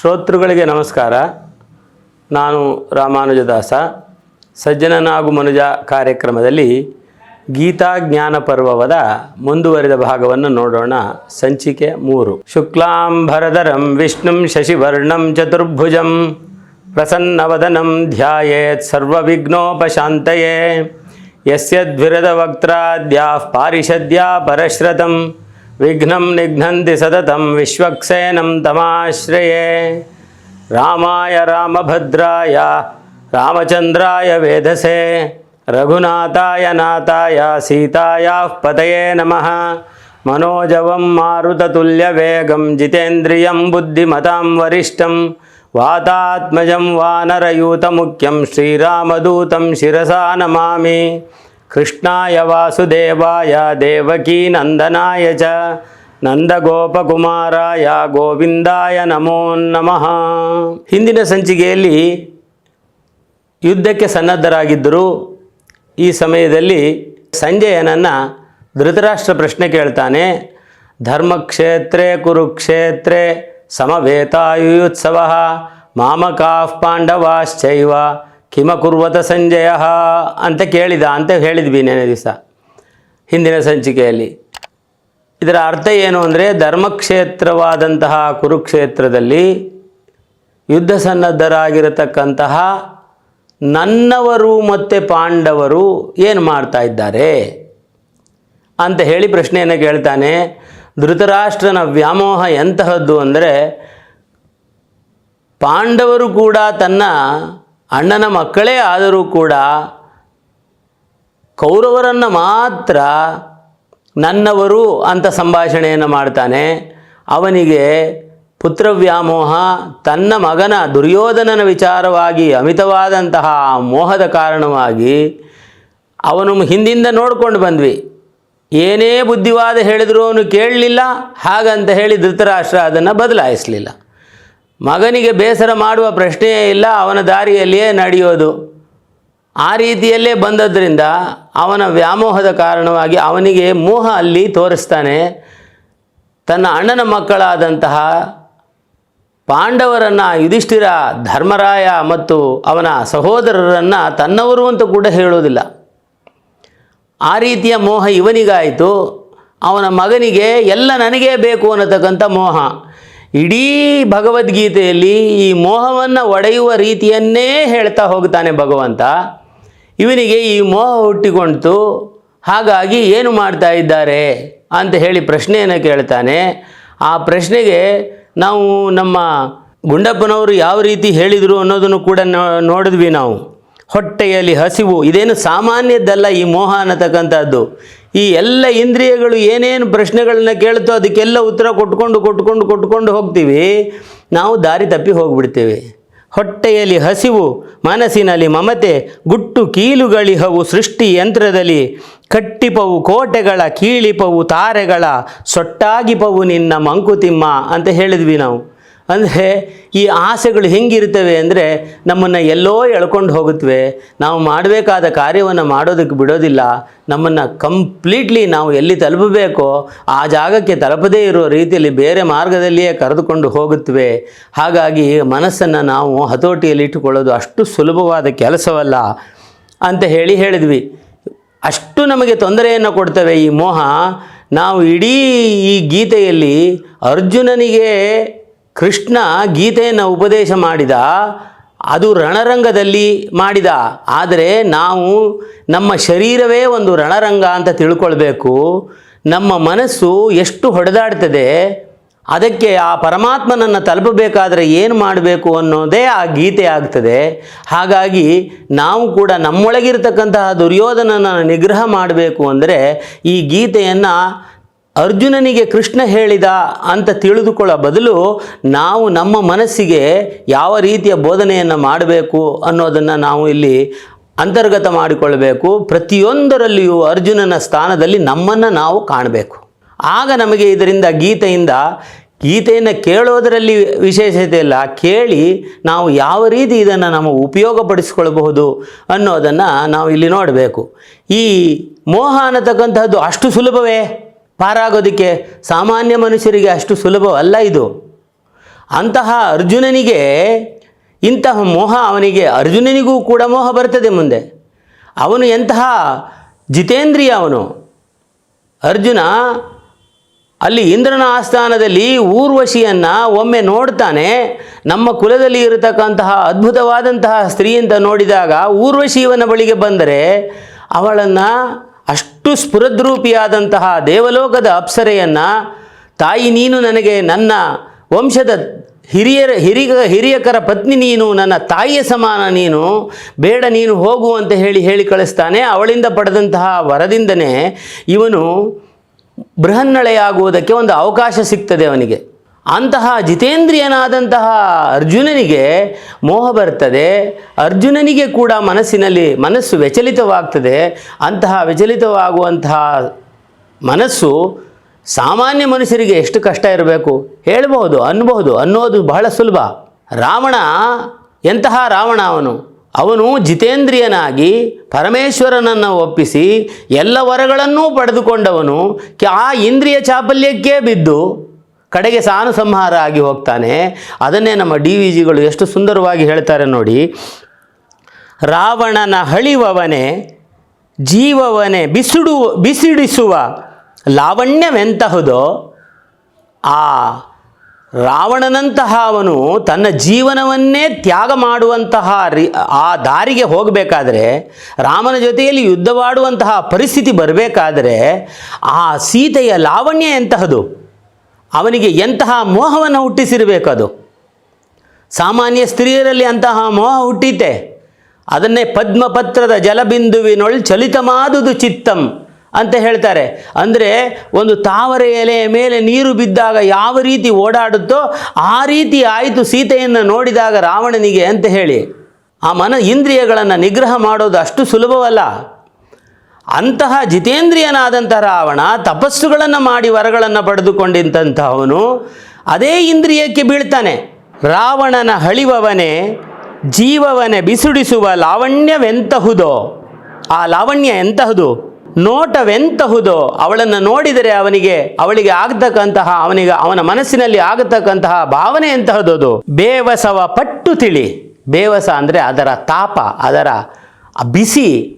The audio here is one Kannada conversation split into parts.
ಶ್ರೋತೃಗಳಿಗೆ ನಮಸ್ಕಾರ. ನಾನು ರಾಮಾನುಜದಾಸ. ಸಜ್ಜನನಾಗು ಮನುಜ ಕಾರ್ಯಕ್ರಮದಲ್ಲಿ ಗೀತಾ ಜ್ಞಾನ ಪರ್ವವದ ಮುಂದುವರಿದ ಭಾಗವನ್ನು ನೋಡೋಣ. ಸಂಚಿಕೆ ಮೂರು. ಶುಕ್ಲಾಂಬರಧರಂ ವಿಷ್ಣುಂ ಶಶಿವರ್ಣಂ ಚತುರ್ಭುಜಂ ಪ್ರಸನ್ನವದನಂ ಧ್ಯಾಯೇತ್ ಸರ್ವವಿಘ್ನೋಪಶಾಂತಯೇ. ವಕ್ತ್ರಾದ್ಯಾ ಪಾರಿಷದ್ಯಾ ಪರಶ್ರತಂ విఘ్నం నిఘ్నంతి సతతం విశ్వక్సేనం తమాశ్రయే రామాయ రామభద్రాయ రామచంద్రాయ వేదసే రఘునాథాయ నాథాయ సీతాయా పతయే నమ మనోజవం మారుతతుల్యవేగం జితేంద్రియం బుద్ధిమతాం వరిష్టం వాతాత్మజం వానరయూతముఖ్యం శ్రీరామదూతం శిరసా నమామి ಕೃಷ್ಣಾಯ ವಾಸುದೇವಾಯ ದೇವಕೀನಂದನಾಯ ಚ, ನಂದಗೋಪಕುಮಾರಾಯ ಗೋವಿಂದಾಯ ನಮೋ ನಮಃ. ಹಿಂದಿನ ಸಂಚಿಕೆಯಲ್ಲಿ ಯುದ್ಧಕ್ಕೆ ಸನ್ನದ್ಧರಾಗಿದ್ದರು ಈ ಸಮಯದಲ್ಲಿ ಸಂಜಯನನ್ನು ಧೃತರಾಷ್ಟ್ರ ಪ್ರಶ್ನೆ ಕೇಳ್ತಾನೆ. ಧರ್ಮಕ್ಷೇತ್ರ ಕುರುಕ್ಷೇತ್ರೇ ಸಮವೇತಾಯುತ್ಸವ ಮಾಮಕಾಃ ಪಾಂಡವಾಶ್ಚೈವ ಕಿಮಕುರ್ವತ ಸಂಜಯ ಅಂತ ಕೇಳಿದ, ಅಂತ ಹೇಳಿದ್ವಿ ನೆನೆ ದಿವಸ, ಹಿಂದಿನ ಸಂಚಿಕೆಯಲ್ಲಿ. ಇದರ ಅರ್ಥ ಏನು ಅಂದರೆ, ಧರ್ಮಕ್ಷೇತ್ರವಾದಂತಹ ಕುರುಕ್ಷೇತ್ರದಲ್ಲಿ ಯುದ್ಧ ಸನ್ನದ್ಧರಾಗಿರತಕ್ಕಂತಹ ನನ್ನವರು ಮತ್ತು ಪಾಂಡವರು ಏನು ಮಾಡ್ತಾ ಇದ್ದಾರೆ ಅಂತ ಹೇಳಿ ಪ್ರಶ್ನೆಯನ್ನು ಕೇಳ್ತಾನೆ. ಧೃತರಾಷ್ಟ್ರನ ವ್ಯಾಮೋಹ ಎಂತಹದ್ದು ಅಂದರೆ, ಪಾಂಡವರು ಕೂಡ ತನ್ನ ಅಣ್ಣನ ಮಕ್ಕಳೇ ಆದರೂ ಕೂಡ ಕೌರವರನ್ನು ಮಾತ್ರ ನನ್ನವರು ಅಂತ ಸಂಭಾಷಣೆಯನ್ನು ಮಾಡ್ತಾನೆ. ಅವನಿಗೆ ಪುತ್ರವ್ಯಾಮೋಹ, ತನ್ನ ಮಗನ ದುರ್ಯೋಧನನ ವಿಚಾರವಾಗಿ ಅಮಿತವಾದಂತಹ ಮೋಹದ ಕಾರಣವಾಗಿ ಅವನು ಹಿಂದಿಂದ ನೋಡ್ಕೊಂಡು ಬಂದ್ವಿ. ಏನೇ ಬುದ್ಧಿವಾದ ಹೇಳಿದರೂ ಅವನು ಕೇಳಲಿಲ್ಲ, ಹಾಗಂತ ಹೇಳಿ ಧೃತರಾಷ್ಟ್ರ ಅದನ್ನು ಬದಲಾಯಿಸಲಿಲ್ಲ. ಮಗನಿಗೆ ಬೇಸರ ಮಾಡುವ ಪ್ರಶ್ನೆಯೇ ಇಲ್ಲ, ಅವನ ದಾರಿಯಲ್ಲಿಯೇ ನಡೆಯೋದು. ಆ ರೀತಿಯಲ್ಲೇ ಬಂದದ್ರಿಂದ ಅವನ ವ್ಯಾಮೋಹದ ಕಾರಣವಾಗಿ ಅವನಿಗೆ ಮೋಹ ಅಲ್ಲಿ ತೋರಿಸ್ತಾನೆ. ತನ್ನ ಅಣ್ಣನ ಮಕ್ಕಳಾದಂತಹ ಪಾಂಡವರನ್ನು ಯುಧಿಷ್ಠಿರ, ಧರ್ಮರಾಯ ಮತ್ತು ಅವನ ಸಹೋದರರನ್ನು ತನ್ನವರು ಅಂತ ಕೂಡ ಹೇಳೋದಿಲ್ಲ. ಆ ರೀತಿಯ ಮೋಹ ಇವನಿಗಾಯಿತು. ಅವನ ಮಗನಿಗೆ ಎಲ್ಲ ನನಗೇ ಬೇಕು ಅನ್ನತಕ್ಕಂಥ ಮೋಹ. ಇಡೀ ಭಗವದ್ಗೀತೆಯಲ್ಲಿ ಈ ಮೋಹವನ್ನು ಒಡೆಯುವ ರೀತಿಯನ್ನೇ ಹೇಳ್ತಾ ಹೋಗ್ತಾನೆ ಭಗವಂತ. ಇವನಿಗೆ ಈ ಮೋಹ ಹುಟ್ಟಿಕೊಂಡಿತು. ಹಾಗಾಗಿ ಏನು ಮಾಡ್ತಾ ಇದ್ದಾರೆ ಅಂತ ಹೇಳಿ ಪ್ರಶ್ನೆಯನ್ನು ಕೇಳ್ತಾನೆ. ಆ ಪ್ರಶ್ನೆಗೆ ನಾವು ನಮ್ಮ ಗುಂಡಪ್ಪನವರು ಯಾವ ರೀತಿ ಹೇಳಿದರು ಅನ್ನೋದನ್ನು ಕೂಡ ನೋಡಿದ್ವಿ ನಾವು. ಹೊಟ್ಟೆಯಲ್ಲಿ ಹಸಿವು, ಇದೇನು ಸಾಮಾನ್ಯದ್ದಲ್ಲ ಈ ಮೋಹ ಅನ್ನತಕ್ಕಂಥದ್ದು. ಈ ಎಲ್ಲ ಇಂದ್ರಿಯಗಳು ಏನೇನು ಪ್ರಶ್ನೆಗಳನ್ನ ಕೇಳುತ್ತೋ ಅದಕ್ಕೆಲ್ಲ ಉತ್ತರ ಕೊಟ್ಕೊಂಡು ಕೊಟ್ಕೊಂಡು ಕೊಟ್ಕೊಂಡು ಹೋಗ್ತೀವಿ, ನಾವು ದಾರಿ ತಪ್ಪಿ ಹೋಗ್ಬಿಡ್ತೀವಿ. ಹೊಟ್ಟೆಯಲ್ಲಿ ಹಸಿವು, ಮನಸ್ಸಿನಲ್ಲಿ ಮಮತೆ, ಗುಟ್ಟು ಕೀಲುಗಳಿಹವು ಸೃಷ್ಟಿ ಯಂತ್ರದಲ್ಲಿ, ಕಟ್ಟಿಪವು ಕೋಟೆಗಳ, ಕೀಳಿಪವು ತಾರೆಗಳ, ಸೊಟ್ಟಾಗಿಪವು ನಿನ್ನ ಮಂಕುತಿಮ್ಮ ಅಂತ ಹೇಳಿದ್ವಿ ನಾವು. ಅಂದರೆ ಈ ಆಸೆಗಳು ಹೆಂಗಿರ್ತವೆ ಅಂದರೆ ನಮ್ಮನ್ನು ಎಲ್ಲೋ ಎಳ್ಕೊಂಡು ಹೋಗುತ್ತವೆ ನಾವು ಮಾಡಬೇಕಾದ ಕಾರ್ಯವನ್ನು ಮಾಡೋದಕ್ಕೆ ಬಿಡೋದಿಲ್ಲ. ನಮ್ಮನ್ನು ಕಂಪ್ಲೀಟ್ಲಿ ನಾವು ಎಲ್ಲಿ ತಲುಪಬೇಕೋ ಆ ಜಾಗಕ್ಕೆ ತಲುಪದೇ ಇರೋ ರೀತಿಯಲ್ಲಿ ಬೇರೆ ಮಾರ್ಗದಲ್ಲಿಯೇ ಕರೆದುಕೊಂಡು ಹೋಗುತ್ತವೆ ಹಾಗಾಗಿ ಮನಸ್ಸನ್ನು ನಾವು ಹತೋಟಿಯಲ್ಲಿ ಇಟ್ಟುಕೊಳ್ಳೋದು ಅಷ್ಟು ಸುಲಭವಾದ ಕೆಲಸವಲ್ಲ ಅಂತ ಹೇಳಿ ಹೇಳಿದ್ವಿ. ಅಷ್ಟು ನಮಗೆ ತೊಂದರೆಯನ್ನು ಕೊಡ್ತವೆ ಈ ಮೋಹ. ನಾವು ಇಡೀ ಈ ಗೀತೆಯಲ್ಲಿ ಅರ್ಜುನನಿಗೆ ಕೃಷ್ಣ ಗೀತೆಯನ್ನು ಉಪದೇಶ ಮಾಡಿದ, ಅದು ರಣರಂಗದಲ್ಲಿ ಮಾಡಿದ. ಆದರೆ ನಾವು ನಮ್ಮ ಶರೀರವೇ ಒಂದು ರಣರಂಗ ಅಂತ ತಿಳ್ಕೊಳ್ಬೇಕು. ನಮ್ಮ ಮನಸ್ಸು ಎಷ್ಟು ಹೊಡೆದಾಡ್ತದೆ, ಅದಕ್ಕೆ ಆ ಪರಮಾತ್ಮನನ್ನು ತಲುಪಬೇಕಾದರೆ ಏನು ಮಾಡಬೇಕು ಅನ್ನೋದೇ ಆ ಗೀತೆ ಆಗ್ತದೆ. ಹಾಗಾಗಿ ನಾವು ಕೂಡ ನಮ್ಮೊಳಗಿರ್ತಕ್ಕಂತಹ ದುರ್ಯೋಧನನ ನಿಗ್ರಹ ಮಾಡಬೇಕು ಅಂದರೆ ಈ ಗೀತೆಯನ್ನು ಅರ್ಜುನನಿಗೆ ಕೃಷ್ಣ ಹೇಳಿದ ಅಂತ ತಿಳಿದುಕೊಳ್ಳೋ ಬದಲು ನಾವು ನಮ್ಮ ಮನಸ್ಸಿಗೆ ಯಾವ ರೀತಿಯ ಬೋಧನೆಯನ್ನು ಮಾಡಬೇಕು ಅನ್ನೋದನ್ನು ನಾವು ಇಲ್ಲಿ ಅಂತರ್ಗತ ಮಾಡಿಕೊಳ್ಬೇಕು ಪ್ರತಿಯೊಂದರಲ್ಲಿಯೂ ಅರ್ಜುನನ ಸ್ಥಾನದಲ್ಲಿ ನಮ್ಮನ್ನು ನಾವು ಕಾಣಬೇಕು. ಆಗ ನಮಗೆ ಇದರಿಂದ ಗೀತೆಯಿಂದ, ಗೀತೆಯನ್ನು ಕೇಳೋದರಲ್ಲಿ ವಿಶೇಷತೆ ಇಲ್ಲ, ಕೇಳಿ ನಾವು ಯಾವ ರೀತಿ ಇದನ್ನು ನಾವು ಉಪಯೋಗಪಡಿಸಿಕೊಳ್ಳಬಹುದು ಅನ್ನೋದನ್ನು ನಾವು ಇಲ್ಲಿ ನೋಡಬೇಕು. ಈ ಮೋಹ ಅನ್ನತಕ್ಕಂತಹದ್ದು ಅಷ್ಟು ಸುಲಭವೇ? ಪಾರಾಗೋದಕ್ಕೆ ಸಾಮಾನ್ಯ ಮನುಷ್ಯರಿಗೆ ಅಷ್ಟು ಸುಲಭವಲ್ಲ ಇದು. ಅಂತಹ ಅರ್ಜುನನಿಗೆ, ಇಂತಹ ಮೋಹ ಅವನಿಗೆ, ಅರ್ಜುನನಿಗೂ ಕೂಡ ಮೋಹ ಬರ್ತದೆ ಮುಂದೆ. ಅವನು ಎಂತಹ ಜಿತೇಂದ್ರಿಯ ಅವನು. ಅರ್ಜುನ ಅಲ್ಲಿ ಇಂದ್ರನ ಆಸ್ಥಾನದಲ್ಲಿ ಊರ್ವಶಿಯನ್ನು ಒಮ್ಮೆ ನೋಡ್ತಾನೆ. ನಮ್ಮ ಕುಲದಲ್ಲಿ ಇರತಕ್ಕಂತಹ ಅದ್ಭುತವಾದಂತಹ ಸ್ತ್ರೀ ನೋಡಿದಾಗ ಊರ್ವಶಿ ಇವನ ಬಳಿಗೆ ಬಂದರೆ ಅವಳನ್ನು ಅಷ್ಟು ಸ್ಫುರದ್ರೂಪಿಯಾದಂತಹ ದೇವಲೋಕದ ಅಪ್ಸರೆಯನ್ನು ತಾಯಿ ನೀನು ನನಗೆ, ನನ್ನ ವಂಶದ ಹಿರಿಯರ ಹಿರಿಯ ಹಿರಿಯಕರ ಪತ್ನಿ ನೀನು, ನನ್ನ ತಾಯಿಯ ಸಮಾನ ನೀನು, ಬೇಡ ನೀನು ಹೋಗು ಅಂತ ಹೇಳಿ ಹೇಳಿ ಕಳಿಸ್ತಾನೆ. ಅವಳಿಂದ ಪಡೆದಂತಹ ವರದಿಂದನೇ ಇವನು ಬೃಹನ್ನಳೆಯಾಗುವುದಕ್ಕೆ ಒಂದು ಅವಕಾಶ ಸಿಗ್ತದೆ ಅವನಿಗೆ. ಅಂತಹ ಜಿತೇಂದ್ರಿಯನಾದಂತಹ ಅರ್ಜುನನಿಗೆ ಮೋಹ ಬರ್ತದೆ. ಅರ್ಜುನನಿಗೆ ಕೂಡ ಮನಸ್ಸಿನಲ್ಲಿ ಮನಸ್ಸು ವಿಚಲಿತವಾಗ್ತದೆ. ಅಂತಹ ವಿಚಲಿತವಾಗುವಂತಹ ಮನಸ್ಸು ಸಾಮಾನ್ಯ ಮನುಷ್ಯರಿಗೆ ಎಷ್ಟು ಕಷ್ಟ ಇರಬೇಕು? ಹೇಳಬಹುದು ಅನ್ನಬಹುದು ಅನ್ನೋದು ಬಹಳ ಸುಲಭ. ರಾವಣ, ಎಂತಹ ರಾವಣ ಅವನು? ಅವನು ಜಿತೇಂದ್ರಿಯನಾಗಿ ಪರಮೇಶ್ವರನನ್ನು ಒಪ್ಪಿಸಿ ಎಲ್ಲ ವರಗಳನ್ನೂ ಪಡೆದುಕೊಂಡವನು. ಆ ಇಂದ್ರಿಯ ಚಾಪಲ್ಯಕ್ಕೇ ಬಿದ್ದು ಕಡೆಗೆ ಸಾನು ಸಂಹಾರ ಆಗಿ ಹೋಗ್ತಾನೆ. ಅದನ್ನೇ ನಮ್ಮ ಡಿ ವಿ ಜಿಗಳು ಎಷ್ಟು ಸುಂದರವಾಗಿ ಹೇಳ್ತಾರೆ ನೋಡಿ. ರಾವಣನ ಹಳಿವವನೇ, ಜೀವವನೇ ಬಿಸಿಡು, ಬಿಸಿಡಿಸುವ ಲಾವಣ್ಯವೆಂತಹುದೋ, ಆ ರಾವಣನಂತಹ ಅವನು ತನ್ನ ಜೀವನವನ್ನೇ ತ್ಯಾಗ ಮಾಡುವಂತಹ ರಿ, ಆ ದಾರಿಗೆ ಹೋಗಬೇಕಾದ್ರೆ, ರಾಮನ ಜೊತೆಯಲ್ಲಿ ಯುದ್ಧವಾಡುವಂತಹ ಪರಿಸ್ಥಿತಿ ಬರಬೇಕಾದ್ರೆ, ಆ ಸೀತೆಯ ಲಾವಣ್ಯ ಎಂತಹದು? ಅವನಿಗೆ ಎಂತಹ ಮೋಹವನ್ನು ಹುಟ್ಟಿಸಿರಬೇಕದು? ಸಾಮಾನ್ಯ ಸ್ತ್ರೀಯರಲ್ಲಿ ಅಂತಹ ಮೋಹ ಹುಟ್ಟಿತೆ. ಅದನ್ನೇ ಪದ್ಮಪತ್ರದ ಜಲಬಿಂದುವಿನೊಳ್ ಚಲಿತಮಾದುದು ಚಿತ್ತಂ ಅಂತ ಹೇಳ್ತಾರೆ. ಅಂದರೆ ಒಂದು ತಾವರೆ ಎಲೆಯ ಮೇಲೆ ನೀರು ಬಿದ್ದಾಗ ಯಾವ ರೀತಿ ಓಡಾಡುತ್ತೋ ಆ ರೀತಿ ಆಯಿತು ಸೀತೆಯನ್ನು ನೋಡಿದಾಗ ರಾವಣನಿಗೆ ಅಂತ ಹೇಳಿ. ಆ ಮನ ಇಂದ್ರಿಯಗಳನ್ನು ನಿಗ್ರಹ ಮಾಡೋದು ಅಷ್ಟು ಸುಲಭವಲ್ಲ. ಅಂತಹ ಜಿತೇಂದ್ರಿಯನಾದಂಥ ರಾವಣ ತಪಸ್ಸುಗಳನ್ನು ಮಾಡಿ ವರಗಳನ್ನು ಪಡೆದುಕೊಂಡಿದ್ದಂತಹವನು ಅದೇ ಇಂದ್ರಿಯಕ್ಕೆ ಬೀಳ್ತಾನೆ. ರಾವಣನ ಹಳಿವವನೇ ಜೀವವನೇ ಬಿಸುಡಿಸುವ ಲಾವಣ್ಯವೆಂತಹುದೋ, ಆ ಲಾವಣ್ಯ ಎಂತಹುದು? ನೋಟವೆಂತಹುದೋ? ಅವಳನ್ನು ನೋಡಿದರೆ ಅವನಿಗೆ, ಅವಳಿಗೆ ಆಗತಕ್ಕಂತಹ, ಅವನಿಗೆ, ಅವನ ಮನಸ್ಸಿನಲ್ಲಿ ಆಗತಕ್ಕಂತಹ ಭಾವನೆ ಎಂತಹದ್ದು? ಬೇವಸವ ಪಟ್ಟು ತಿಳಿ. ಬೇವಸ ಅಂದರೆ ಅದರ ತಾಪ, ಅದರ ಬಿಸಿ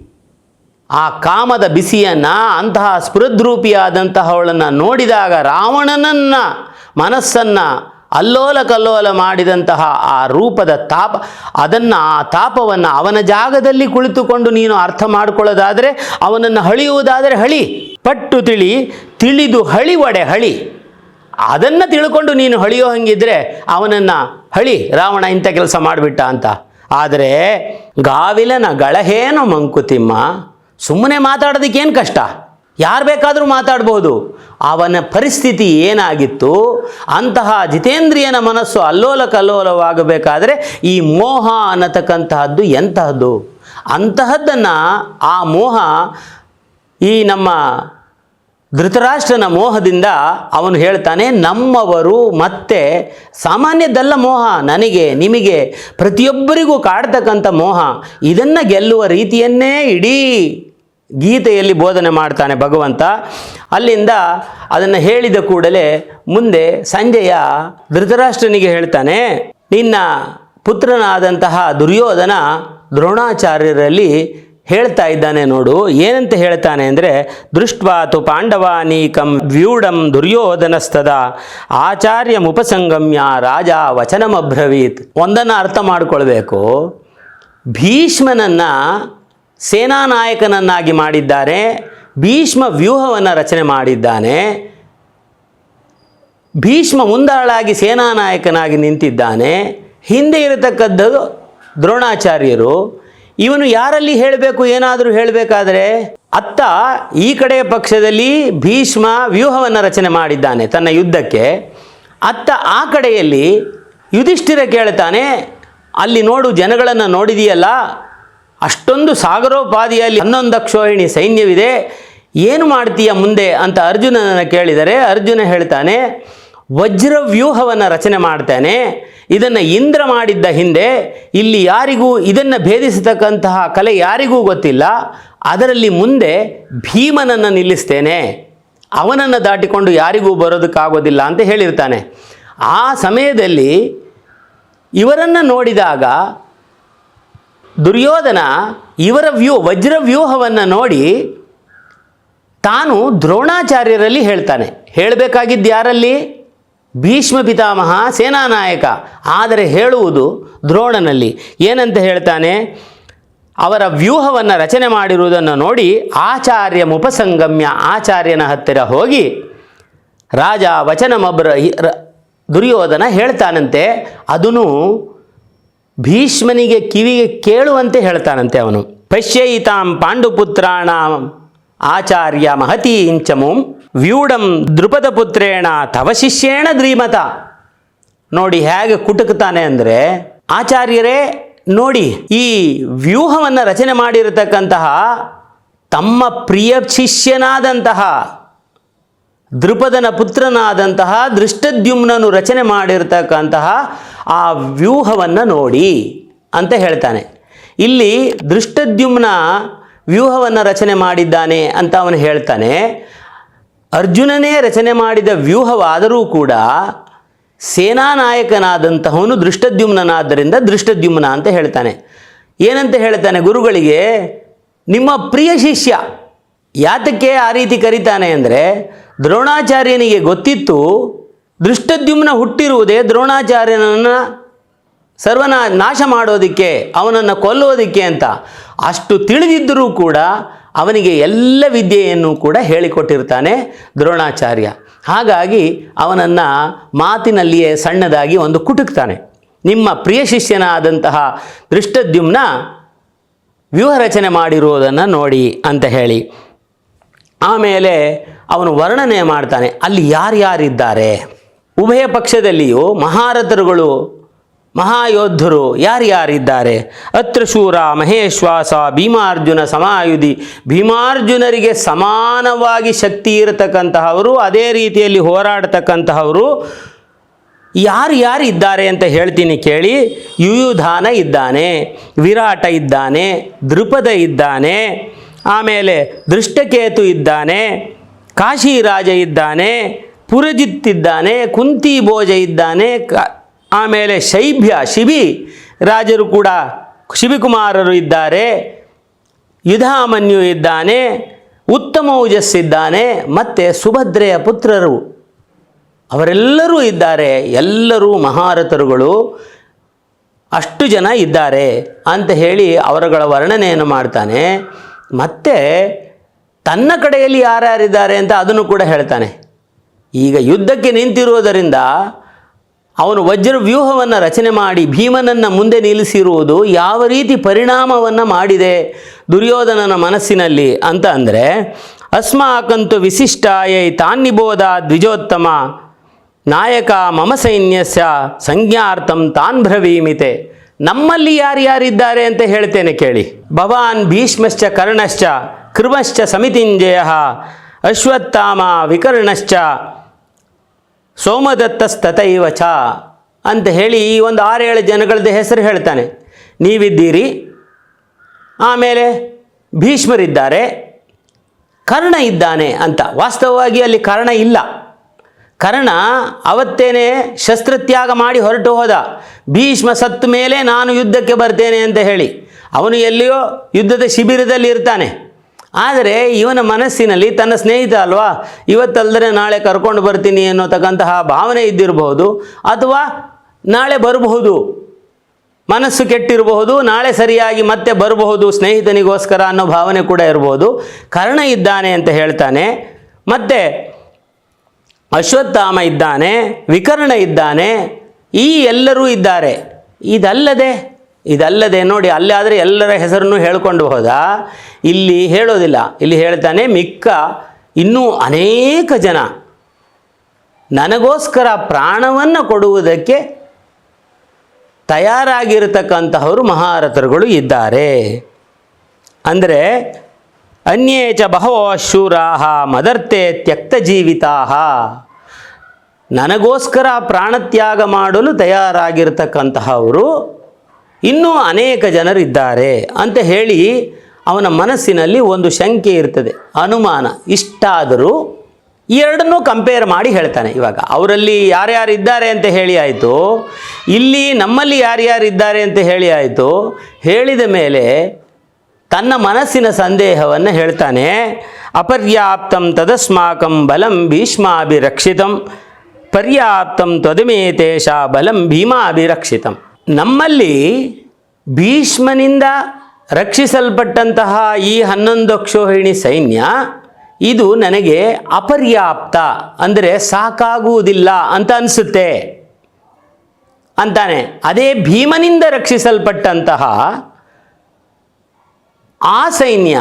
ಆ ಕಾಮದ ಬಿಸಿಯನ್ನು, ಅಂತಹ ಸ್ಫುರದ್ರೂಪಿಯಾದಂತಹವಳನ್ನು ನೋಡಿದಾಗ ರಾವಣನನ್ನು, ಮನಸ್ಸನ್ನು ಅಲ್ಲೋಲ ಕಲ್ಲೋಲ ಮಾಡಿದಂತಹ ಆ ರೂಪದ ತಾಪ, ಅದನ್ನು, ಆ ತಾಪವನ್ನು ಅವನ ಜಾಗದಲ್ಲಿ ಕುಳಿತುಕೊಂಡು ನೀನು ಅರ್ಥ ಮಾಡಿಕೊಳ್ಳೋದಾದರೆ, ಅವನನ್ನು ಹಳಿಯುವುದಾದರೆ ಹಳಿ, ಪಟ್ಟು ತಿಳಿ, ತಿಳಿದು ಹಳಿ ಒಡೆ ಹಳಿ. ಅದನ್ನು ತಿಳ್ಕೊಂಡು ನೀನು ಹಳಿಯೋ ಹಂಗಿದ್ರೆ ಅವನನ್ನು ಹಳಿ, ರಾವಣ ಇಂಥ ಕೆಲಸ ಮಾಡಿಬಿಟ್ಟ ಅಂತ. ಆದರೆ, ಗಾವಿಲನ ಗಳಹೇನು ಮಂಕುತಿಮ್ಮ ಸುಮ್ಮನೆ ಮಾತಾಡೋದಕ್ಕೇನು ಕಷ್ಟ? ಯಾರು ಬೇಕಾದರೂ ಮಾತಾಡ್ಬೋದು. ಅವನ ಪರಿಸ್ಥಿತಿ ಏನಾಗಿತ್ತು? ಅಂತಹ ಜಿತೇಂದ್ರಿಯನ ಮನಸ್ಸು ಅಲ್ಲೋಲ ಕಲ್ಲೋಲವಾಗಬೇಕಾದರೆ ಈ ಮೋಹ ಅನ್ನತಕ್ಕಂತಹದ್ದು ಎಂತಹದ್ದು? ಅಂತಹದ್ದನ್ನು ಆ ಮೋಹ ಈ ನಮ್ಮ ಧೃತರಾಷ್ಟ್ರನ ಮೋಹದಿಂದ ಅವನು ಹೇಳ್ತಾನೆ, ನಮ್ಮವರು ಮತ್ತೆ ಸಾಮಾನ್ಯದ್ದಲ್ಲ ಮೋಹ, ನನಗೆ, ನಿಮಗೆ, ಪ್ರತಿಯೊಬ್ಬರಿಗೂ ಕಾಡ್ತಕ್ಕಂಥ ಮೋಹ. ಇದನ್ನು ಗೆಲ್ಲುವ ರೀತಿಯನ್ನೇ ಇಡೀ ಗೀತೆಯಲ್ಲಿ ಬೋಧನೆ ಮಾಡ್ತಾನೆ ಭಗವಂತ. ಅಲ್ಲಿಂದ ಅದನ್ನು ಹೇಳಿದ ಕೂಡಲೇ ಮುಂದೆ ಸಂಜೆಯ ಧೃತರಾಷ್ಟ್ರನಿಗೆ ಹೇಳ್ತಾನೆ, ನಿನ್ನ ಪುತ್ರನಾದಂತಹ ದುರ್ಯೋಧನ ದ್ರೋಣಾಚಾರ್ಯರಲ್ಲಿ ಹೇಳ್ತಾ ಇದ್ದಾನೆ ನೋಡು. ಏನಂತ ಹೇಳ್ತಾನೆ ಅಂದರೆ ದೃಷ್ಟ್ವಾತು ಪಾಂಡವಾನೀಕಂ ವ್ಯೂಢಂ ದುರ್ಯೋಧನಸ್ತದ ಆಚಾರ್ಯ ಮುಪಸಂಗಮ್ಯ ರಾಜ ವಚನಮಬ್ರವೀತ್. ಒಂದನ್ನು ಅರ್ಥ ಮಾಡಿಕೊಳ್ಬೇಕು. ಭೀಷ್ಮನನ್ನು ಸೇನಾನಾಯಕನನ್ನಾಗಿ ಮಾಡಿದ್ದಾರೆ. ಭೀಷ್ಮ ವ್ಯೂಹವನ್ನು ರಚನೆ ಮಾಡಿದ್ದಾನೆ. ಭೀಷ್ಮ ಮುಂದಾಳಾಗಿ ಸೇನಾನಾಯಕನಾಗಿ ನಿಂತಿದ್ದಾನೆ. ಹಿಂದೆ ಇರತಕ್ಕದ್ದು ದ್ರೋಣಾಚಾರ್ಯರು. ಇವನು ಯಾರಲ್ಲಿ ಹೇಳಬೇಕು, ಏನಾದರೂ ಹೇಳಬೇಕಾದ್ರೆ, ಅತ್ತ ಈ ಕಡೆಯ ಪಕ್ಷದಲ್ಲಿ ಭೀಷ್ಮ ವ್ಯೂಹವನ್ನು ರಚನೆ ಮಾಡಿದ್ದಾನೆ ತನ್ನ ಯುದ್ಧಕ್ಕೆ. ಅತ್ತ ಆ ಕಡೆಯಲ್ಲಿ ಯುಧಿಷ್ಠಿರ ಕೇಳ್ತಾನೆ, ಅಲ್ಲಿ ನೋಡು ಜನಗಳನ್ನು ನೋಡಿದೆಯಲ್ಲ ಅಷ್ಟೊಂದು ಸಾಗರೋಪಾದಿಯಲ್ಲಿ ಹನ್ನೊಂದು ಅಕ್ಷೋಹಿಣಿ ಸೈನ್ಯವಿದೆ. ಏನು ಮಾಡ್ತೀಯ ಮುಂದೆ ಅಂತ ಅರ್ಜುನನನ್ನು ಕೇಳಿದರೆ ಅರ್ಜುನ ಹೇಳ್ತಾನೆ, ವಜ್ರವ್ಯೂಹವನ್ನು ರಚನೆ ಮಾಡ್ತಾನೆ. ಇದನ್ನು ಇಂದ್ರ ಮಾಡಿದ್ದ ಹಿಂದೆ ಇಲ್ಲಿ ಯಾರಿಗೂ ಇದನ್ನು ಭೇದಿಸತಕ್ಕಂತಹ ಕಲೆ ಯಾರಿಗೂ ಗೊತ್ತಿಲ್ಲ. ಅದರಲ್ಲಿ ಮುಂದೆ ಭೀಮನನ್ನು ನಿಲ್ಲಿಸ್ತೇನೆ. ಅವನನ್ನು ದಾಟಿಕೊಂಡು ಯಾರಿಗೂ ಬರೋದಕ್ಕಾಗೋದಿಲ್ಲ ಅಂತ ಹೇಳಿರ್ತಾನೆ. ಆ ಸಮಯದಲ್ಲಿ ಇವರನ್ನು ನೋಡಿದಾಗ ದುರ್ಯೋಧನ ಇವರ ವ್ಯೂ, ವಜ್ರ ವ್ಯೂಹವನ್ನು ನೋಡಿ ತಾನು ದ್ರೋಣಾಚಾರ್ಯರಲ್ಲಿ ಹೇಳ್ತಾನೆ. ಹೇಳಬೇಕಾಗಿದ್ದು ಯಾರಲ್ಲಿ? ಭೀಷ್ಮ ಪಿತಾಮಹ, ಸೇನಾನಾಯಕ. ಆದರೆ ಹೇಳುವುದು ದ್ರೋಣನಲ್ಲಿ. ಏನಂತ ಹೇಳ್ತಾನೆ? ಅವರ ವ್ಯೂಹವನ್ನು ರಚನೆ ಮಾಡಿರುವುದನ್ನು ನೋಡಿ ಆಚಾರ್ಯ ಮುಪಸಂಗಮ್ಯ ಆಚಾರ್ಯನ ಹತ್ತಿರ ಹೋಗಿ ರಾಜ ವಚನಮಬ್ರ ದುರ್ಯೋಧನ ಹೇಳ್ತಾನಂತೆ. ಅದನ್ನು ಭೀಷ್ಮನಿಗೆ ಕಿವಿಗೆ ಕೇಳುವಂತೆ ಹೇಳ್ತಾನಂತೆ ಅವನು. ಪಶ್ಯಯಿತಾಂ ಪಾಂಡುಪುತ್ರಾಣ ಆಚಾರ್ಯ ಮಹತಿ ಇಂಚಮುಂ ವ್ಯೂಢಂ ದೃಪದ ಪುತ್ರೇಣ ತವ ಶಿಷ್ಯೇಣ ದ್ರೀಮತ ನೋಡಿ ಹೇಗೆ ಕುಟುಕ್ತಾನೆ ಅಂದರೆ, ಆಚಾರ್ಯರೇ, ನೋಡಿ ಈ ವ್ಯೂಹವನ್ನು ರಚನೆ ಮಾಡಿರತಕ್ಕಂತಹ ತಮ್ಮ ಪ್ರಿಯ ಶಿಷ್ಯನಾದಂತಹ ದೃಪದನ ಪುತ್ರನಾದಂತಹ ದೃಷ್ಟದ್ಯುಮ್ನನು ರಚನೆ ಮಾಡಿರತಕ್ಕಂತಹ ಆ ವ್ಯೂಹವನ್ನು ನೋಡಿ ಅಂತ ಹೇಳ್ತಾನೆ. ಇಲ್ಲಿ ದೃಷ್ಟದ್ಯುಮ್ನ ವ್ಯೂಹವನ್ನು ರಚನೆ ಮಾಡಿದ್ದಾನೆ ಅಂತ ಅವನು ಹೇಳ್ತಾನೆ. ಅರ್ಜುನನೇ ರಚನೆ ಮಾಡಿದ ವ್ಯೂಹವಾದರೂ ಕೂಡ ಸೇನಾನಾಯಕನಾದಂತಹವನು ದೃಷ್ಟದ್ಯುಮ್ನಾದ್ದರಿಂದ ದೃಷ್ಟದ್ಯುಮ್ನ ಅಂತ ಹೇಳ್ತಾನೆ. ಏನಂತ ಹೇಳ್ತಾನೆ ಗುರುಗಳಿಗೆ, ನಿಮ್ಮ ಪ್ರಿಯ ಶಿಷ್ಯ ಯಾತಕ್ಕೆ ಆ ರೀತಿ ಕರೀತಾನೆ ಅಂದರೆ, ದ್ರೋಣಾಚಾರ್ಯನಿಗೆ ಗೊತ್ತಿತ್ತು ದೃಷ್ಟದ್ಯುಮ್ನ ಹುಟ್ಟಿರುವುದೇ ದ್ರೋಣಾಚಾರ್ಯನನ್ನು ಸರ್ವನ ನಾಶ ಮಾಡೋದಕ್ಕೆ, ಅವನನ್ನು ಕೊಲ್ಲೋದಕ್ಕೆ ಅಂತ. ಅಷ್ಟು ತಿಳಿದಿದ್ದರೂ ಕೂಡ ಅವನಿಗೆ ಎಲ್ಲ ವಿದ್ಯೆಯನ್ನು ಕೂಡ ಹೇಳಿಕೊಟ್ಟಿರ್ತಾನೆ ದ್ರೋಣಾಚಾರ್ಯ. ಹಾಗಾಗಿ ಅವನನ್ನು ಮಾತಿನಲ್ಲಿಯೇ ಸಣ್ಣದಾಗಿ ಒಂದು ಕುಟುಕ್ತಾನೆ. ನಿಮ್ಮ ಪ್ರಿಯ ಶಿಷ್ಯನಾದಂತಹ ದೃಷ್ಟದ್ಯುಮ್ನ ವ್ಯೂಹ ರಚನೆ ಮಾಡಿರುವುದನ್ನು ನೋಡಿ ಅಂತ ಹೇಳಿ. ಆಮೇಲೆ ಅವನು ವರ್ಣನೆ ಮಾಡ್ತಾನೆ. ಅಲ್ಲಿ ಯಾರ್ಯಾರಿದ್ದಾರೆ ಉಭಯ ಪಕ್ಷದಲ್ಲಿಯೂ ಮಹಾರಥರುಗಳು ಮಹಾಯೋಧರು ಯಾರ್ಯಾರಿದ್ದಾರೆ ಅತ್ರಶೂರ, ಮಹೇಶ್ವಾಸ, ಭೀಮಾರ್ಜುನ ಸಮಾಯುಧಿ. ಭೀಮಾರ್ಜುನರಿಗೆ ಸಮಾನವಾಗಿ ಶಕ್ತಿ ಇರತಕ್ಕಂತಹವರು, ಅದೇ ರೀತಿಯಲ್ಲಿ ಹೋರಾಡತಕ್ಕಂತಹವರು ಯಾರು ಯಾರು ಇದ್ದಾರೆ ಅಂತ ಹೇಳ್ತೀನಿ ಕೇಳಿ, ಯುಯುಧಾನ ಇದ್ದಾನೆ, ವಿರಾಟ ಇದ್ದಾನೆ ದೃಪದ ಇದ್ದಾನೆ ಆಮೇಲೆ ದೃಷ್ಟಕೇತು ಇದ್ದಾನೆ ಕಾಶಿ ರಾಜ ಇದ್ದಾನೆ, ಪುರಜಿತ್ ಇದ್ದಾನೆ, ಕುಂತಿ ಭೋಜ ಇದ್ದಾನೆ ಆಮೇಲೆ ಶೈಭ್ಯ, ಶಿಬಿ ರಾಜರು ಕೂಡ ಶಿಬಿಕುಮಾರರು ಇದ್ದಾರೆ, ಯುಧಾಮನ್ಯು ಇದ್ದಾನೆ, ಉತ್ತಮ ಇದ್ದಾನೆ, ಮತ್ತು ಸುಭದ್ರೆಯ ಪುತ್ರರು. ಅವರೆಲ್ಲರೂ ಇದ್ದಾರೆ, ಎಲ್ಲರೂ ಮಹಾರಥರುಗಳು, ಅಷ್ಟು ಜನ ಇದ್ದಾರೆ ಅಂತ ಹೇಳಿ ಅವರುಗಳ ವರ್ಣನೆಯನ್ನು ಮಾಡ್ತಾನೆ. ಮತ್ತೆ ತನ್ನ ಕಡೆಯಲ್ಲಿ ಯಾರ್ಯಾರಿದ್ದಾರೆ ಅಂತ ಅದನ್ನು ಕೂಡ ಹೇಳ್ತಾನೆ. ಈಗ ಯುದ್ಧಕ್ಕೆ ನಿಂತಿರುವುದರಿಂದ ಅವನು ವಜ್ರ ವ್ಯೂಹವನ್ನು ರಚನೆ ಮಾಡಿ ಭೀಮನನ್ನು ಮುಂದೆ ನಿಲ್ಲಿಸಿರುವುದು ಯಾವ ರೀತಿ ಪರಿಣಾಮವನ್ನು ಮಾಡಿದೆ ದುರ್ಯೋಧನನ ಮನಸ್ಸಿನಲ್ಲಿ ಅಂತ ಅಂದರೆ, ಅಸ್ಮಾಕಂತು ವಿಶಿಷ್ಟಾಯೈ ತಾನ್ನಿಬೋಧ ದ್ವಿಜೋತ್ತಮ, ನಾಯಕ ಮಮ ಸೈನ್ಯಸ್ಯ ಸಂಜ್ಞಾರ್ಥಂ ತಾನ್ ಬ್ರವೀಮಿತೆ. ನಮ್ಮಲ್ಲಿ ಯಾರು ಯಾರಿದ್ದಾರೆ ಅಂತ ಹೇಳ್ತೇನೆ ಕೇಳಿ. ಭವಾನ್ ಭೀಷ್ಮಶ್ಚ ಕರ್ಣಶ್ಚ ಕೃಮಶ್ಚ ಸಮಿತಿಂಜಯ, ಅಶ್ವತ್ಥಾಮ ವಿಕರ್ಣಶ್ಚ ಸೋಮದತ್ತಸ್ತತೈವ ಚ ಅಂತ ಹೇಳಿ ಈ ಒಂದು ಆರೇಳು ಜನಗಳದ್ದು ಹೆಸರು ಹೇಳ್ತಾನೆ. ನೀವಿದ್ದೀರಿ. ಆಮೇಲೆ ಭೀಷ್ಮರಿದ್ದಾರೆ. ಕರ್ಣ ಇದ್ದಾನೆ ಅಂತ. ವಾಸ್ತವವಾಗಿ ಅಲ್ಲಿ ಕರ್ಣ ಇಲ್ಲ. ಕರ್ಣ ಅವತ್ತೇನೆ ಶಸ್ತ್ರತ್ಯಾಗ ಮಾಡಿ ಹೊರಟು ಹೋದ. ಭೀಷ್ಮ ಸತ್ತ ಮೇಲೆ ನಾನು ಯುದ್ಧಕ್ಕೆ ಬರ್ತೇನೆ ಅಂತ ಹೇಳಿ. ಅವನು ಎಲ್ಲಿಯೋ ಯುದ್ಧದ ಶಿಬಿರದಲ್ಲಿ ಇರ್ತಾನೆ. ಆದರೆ ಇವನ ಮನಸ್ಸಿನಲ್ಲಿ ತನ್ನ ಸ್ನೇಹಿತ ಅಲ್ವಾ? ಇವತ್ತಲ್ಲದೆ ನಾಳೆ ಕರ್ಕೊಂಡು ಬರ್ತೀನಿ ಅನ್ನೋತಕ್ಕಂತಹ ಭಾವನೆ ಇದ್ದಿರಬಹುದು. ಅಥವಾ ನಾಳೆ ಬರಬಹುದು. ಮನಸ್ಸು ಕೆಟ್ಟಿರಬಹುದು. ನಾಳೆ ಸರಿಯಾಗಿ ಮತ್ತೆ ಬರಬಹುದು ಸ್ನೇಹಿತನಿಗೋಸ್ಕರ ಅನ್ನೋ ಭಾವನೆ ಕೂಡ ಇರಬಹುದು. ಕರ್ಣ ಇದ್ದಾನೆ ಅಂತ ಹೇಳ್ತಾನೆ. ಮತ್ತು ಅಶ್ವತ್ಥಾಮ ಇದ್ದಾನೆ, ವಿಕರ್ಣ ಇದ್ದಾನೆ, ಈ ಎಲ್ಲರೂ ಇದ್ದಾರೆ. ಇದಲ್ಲದೆ ಇದಲ್ಲದೆ ನೋಡಿ, ಅಲ್ಲೇ ಆದರೆ ಎಲ್ಲರ ಹೆಸರನ್ನು ಹೇಳ್ಕೊಂಡು ಹೋದ. ಇಲ್ಲಿ ಹೇಳೋದಿಲ್ಲ. ಇಲ್ಲಿ ಹೇಳ್ತಾನೆ, ಮಿಕ್ಕ, ಇನ್ನೂ ಅನೇಕ ಜನ. ನನಗೋಸ್ಕರ ಪ್ರಾಣವನ್ನು ಕೊಡುವುದಕ್ಕೆ ತಯಾರಾಗಿರತಕ್ಕಂತಹವರು ಮಹಾರಥರುಗಳು ಇದ್ದಾರೆ. ಅಂದರೆ ಅನ್ಯೇ ಚ ಬಹವೋ ಶೂರಾ ಮದರ್ತೆ ತ್ಯಕ್ತ ಜೀವಿತಾ ನನಗೋಸ್ಕರ ಪ್ರಾಣತ್ಯಾಗ ಮಾಡಲು ತಯಾರಾಗಿರ್ತಕ್ಕಂತಹವರು ಇನ್ನೂ ಅನೇಕ ಜನರಿದ್ದಾರೆ ಅಂತ ಹೇಳಿ ಅವನ ಮನಸ್ಸಿನಲ್ಲಿ ಒಂದು ಶಂಕೆ ಇರ್ತದೆ. ಅನುಮಾನ, ಇಷ್ಟಾದರೂ ಎರಡನ್ನೂ ಕಂಪೇರ್ ಮಾಡಿ ಹೇಳ್ತಾನೆ ಇವಾಗ. ಅವರಲ್ಲಿ ಯಾರ್ಯಾರು ಇದ್ದಾರೆ ಅಂತ ಹೇಳಿ ಆಯಿತು, ಇಲ್ಲಿ ನಮ್ಮಲ್ಲಿ ಯಾರ್ಯಾರು ಇದ್ದಾರೆ ಅಂತ ಹೇಳಿ ಆಯಿತು, ಹೇಳಿದ ಮೇಲೆ ತನ್ನ ಮನಸ್ಸಿನ ಸಂದೇಹವನ್ನು ಹೇಳ್ತಾನೆ, ಅಪರ್ಯಾಪ್ತಂ ತದಸ್ಮಾಕಂ ಬಲಂ ಭೀಷ್ಮಾಭಿರಕ್ಷಿತಂ, ಪರ್ಯಾಪ್ತಂ ತ್ವದಮೇತೇಶ ಬಲಂ ಭೀಮಾಭಿರಕ್ಷಿತಂ. ನಮ್ಮಲ್ಲಿ ಭೀಷ್ಮನಿಂದ ರಕ್ಷಿಸಲ್ಪಟ್ಟಂತಹ ಈ ಹನ್ನೊಂದು ಅಕ್ಷೋಹಿಣಿ ಸೈನ್ಯ, ಇದು ನನಗೆ ಅಪರ್ಯಾಪ್ತ, ಅಂದರೆ ಸಾಕಾಗುವುದಿಲ್ಲ ಅಂತ ಅನಿಸುತ್ತೆ ಅಂತಾನೆ. ಅದೇ ಭೀಮನಿಂದ ರಕ್ಷಿಸಲ್ಪಟ್ಟಂತಹ ಆ ಸೈನ್ಯ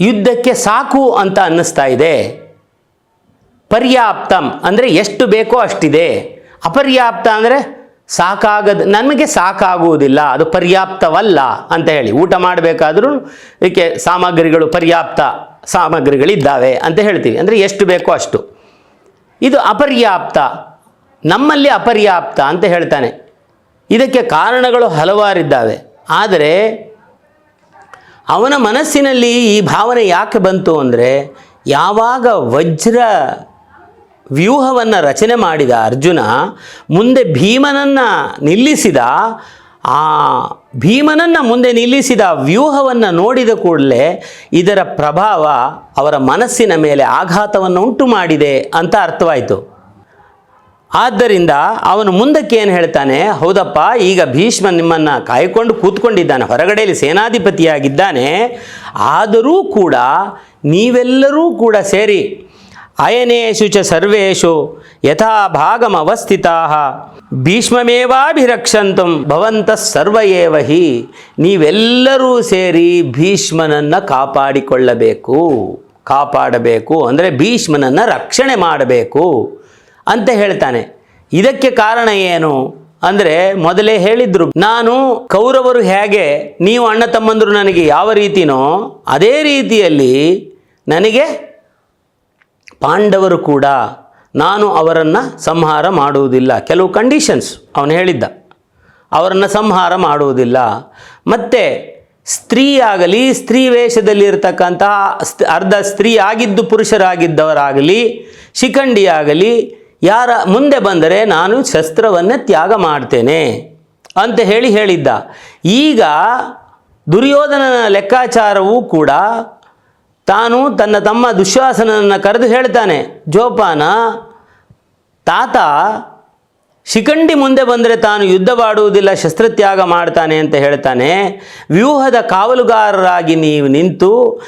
ಯುದ್ಧಕ್ಕೆ ಸಾಕು ಅಂತ ಅನ್ನಿಸ್ತಾ ಇದೆ. ಪರ್ಯಾಪ್ತಂ ಅಂದರೆ ಎಷ್ಟು ಬೇಕೋ ಅಷ್ಟಿದೆ. ಅಪರ್ಯಾಪ್ತ ಅಂದರೆ ಸಾಕಾಗದ ನಮಗೆ ಸಾಕಾಗುವುದಿಲ್ಲ, ಅದು ಪರ್ಯಾಪ್ತವಲ್ಲ ಅಂತ ಹೇಳಿ. ಊಟ ಮಾಡಬೇಕಾದ್ರೂ ಇದಕ್ಕೆ ಸಾಮಗ್ರಿಗಳು ಪರ್ಯಾಪ್ತ ಸಾಮಗ್ರಿಗಳಿದ್ದಾವೆ ಅಂತ ಹೇಳ್ತೀವಿ. ಅಂದರೆ ಎಷ್ಟು ಬೇಕೋ ಅಷ್ಟು. ಇದು ಅಪರ್ಯಾಪ್ತ, ನಮ್ಮಲ್ಲಿ ಅಪರ್ಯಾಪ್ತ ಅಂತ ಹೇಳ್ತಾನೆ. ಇದಕ್ಕೆ ಕಾರಣಗಳು ಹಲವಾರಿದ್ದಾವೆ. ಆದರೆ ಅವನ ಮನಸ್ಸಿನಲ್ಲಿ ಈ ಭಾವನೆ ಯಾಕೆ ಬಂತು ಅಂದರೆ ಯಾವಾಗ ವಜ್ರ ವ್ಯೂಹವನ್ನು ರಚನೆ ಮಾಡಿದ ಅರ್ಜುನ, ಮುಂದೆ ಭೀಮನನ್ನು ನಿಲ್ಲಿಸಿದ, ಆ ಭೀಮನನ್ನು ಮುಂದೆ ನಿಲ್ಲಿಸಿದ ವ್ಯೂಹವನ್ನು ನೋಡಿದ ಕೂಡಲೇ ಇದರ ಪ್ರಭಾವ ಅವರ ಮನಸ್ಸಿನ ಮೇಲೆ ಆಘಾತವನ್ನು ಉಂಟು ಮಾಡಿದೆ ಅಂತ ಅರ್ಥವಾಯಿತು. ಆದ್ದರಿಂದ ಅವನು ಮುಂದಕ್ಕೆ ಏನು ಹೇಳ್ತಾನೆ? ಹೌದಪ್ಪ, ಈಗ ಭೀಷ್ಮ ನಿಮ್ಮನ್ನು ಕಾಯ್ಕೊಂಡು ಕೂತ್ಕೊಂಡಿದ್ದಾನೆ, ಹೊರಗಡೆಯಲ್ಲಿ ಸೇನಾಧಿಪತಿಯಾಗಿದ್ದಾನೆ. ಆದರೂ ಕೂಡ ನೀವೆಲ್ಲರೂ ಕೂಡ ಸೇರಿ, ಅಯನೇಶು ಚ ಸರ್ವೇಶು ಯಥಾ ಭಾಗಮವಸ್ಥಿತಾ ಭೀಷ್ಮಮೇವಾಭಿರಕ್ಷಂತು ಭವಂತ ಸರ್ವ ಏವ ಹಿ, ನೀವೆಲ್ಲರೂ ಸೇರಿ ಭೀಷ್ಮನನ್ನು ಕಾಪಾಡಿಕೊಳ್ಳಬೇಕು, ಕಾಪಾಡಬೇಕು, ಅಂದರೆ ಭೀಷ್ಮನನ್ನು ರಕ್ಷಣೆ ಮಾಡಬೇಕು. ಅಂತ ಹೇಳ್ತಾನೆ. ಇದಕ್ಕೆ ಕಾರಣ ಏನು? ಅಂದರೆ ಮೊದಲೇ ಹೇಳಿದ್ರು, ನಾನು ಕೌರವರು ಹೇಗೆ, ನೀವು ಅಣ್ಣ ತಮ್ಮಂದರು ನನಗೆ ಯಾವ ರೀತಿನೋ, ಅದೇ ರೀತಿಯಲ್ಲಿ ನನಗೆ ಪಾಂಡವರು ಕೂಡ ನಾನು ಅವರನ್ನು ಸಂಹಾರ ಮಾಡುವುದಿಲ್ಲ. ಕೆಲವು ಕಂಡೀಷನ್ಸ್ ಅವನು ಹೇಳಿದ್ದ. ಅವರನ್ನು ಸಂಹಾರ ಮಾಡುವುದಿಲ್ಲ. ಮತ್ತು ಸ್ತ್ರೀ ಆಗಲಿ ಸ್ತ್ರೀ ಅರ್ಧ ಸ್ತ್ರೀ ಆಗಿದ್ದು ಪುರುಷರಾಗಿದ್ದವರಾಗಲಿ ಶಿಖಂಡಿ ಆಗಲಿ ಯಾರ ಮುಂದೆ ಬಂದರೆ ನಾನು ಶಸ್ತ್ರವನ್ನು ತ್ಯಾಗ ಮಾಡ್ತೇನೆ ಅಂತ ಹೇಳಿ ಹೇಳಿದ್ದ. ಈಗ ದುರ್ಯೋಧನನ ಲೆಕ್ಕಾಚಾರವೂ ಕೂಡ ತಾನು ತನ್ನ ತಮ್ಮ ದುಶ್ವಾಸನನ್ನು ಕರೆದು ಹೇಳ್ತಾನೆ, ಜೋಪಾನ, ತಾತ ಶಿಖಂಡಿ ಮುಂದೆ ಬಂದರೆ ತಾನು ಯುದ್ಧವಾಡುವುದಿಲ್ಲ ಶಸ್ತ್ರತ್ಯಾಗ ಮಾಡ್ತಾನೆ ಅಂತ ಹೇಳ್ತಾನೆ. ವ್ಯೂಹದ ಕಾವಲುಗಾರರಾಗಿ ನೀವು ನಿಂತು,